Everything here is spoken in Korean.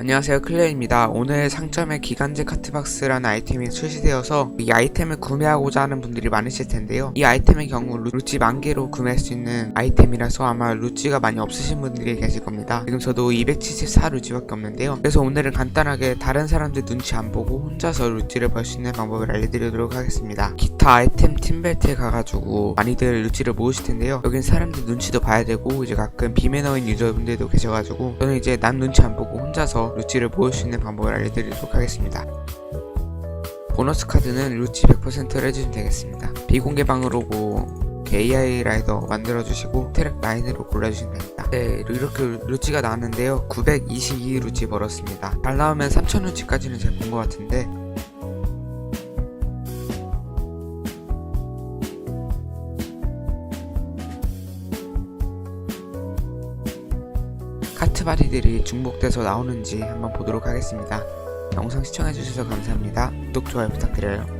안녕하세요 클레어입니다. 오늘 상점에 기간제 카트박스라는 아이템이 출시되어서 이 아이템을 구매하고자 하는 분들이 많으실 텐데요. 이 아이템의 경우 루- 루찌 만개로 구매할 수 있는 아이템이라서 아마 루찌가 많이 없으신 분들이 계실 겁니다. 지금 저도 274 루찌밖에 없는데요. 그래서 오늘은 간단하게 다른 사람들 눈치 안 보고 혼자서 루찌를 벌 수 있는 방법을 알려드리도록 하겠습니다. 기타 아이템 팀벨트에 가가지고 많이들 루찌를 모으실 텐데요. 여긴 사람들 눈치도 봐야 되고 이제 가끔 비매너인 유저분들도 계셔가지고 저는 이제 남 눈치 안 보고 혼자서 루찌를 모을 수 있는 방법을 알려드리도록 하겠습니다. 보너스 카드는 루찌 100%를 해주시면 되겠습니다. 비공개 방으로고 AI 라이더 만들어주시고 트랙 라인으로 골라주시면 됩니다. 네, 이렇게 루찌가 나왔는데요. 922 루찌 벌었습니다. 잘 나오면 3000 루찌까지는 제가 본것 같은데 카트바디들이 중복돼서 나오는지 한번 보도록 하겠습니다. 영상 시청해주셔서 감사합니다. 구독, 좋아요 부탁드려요.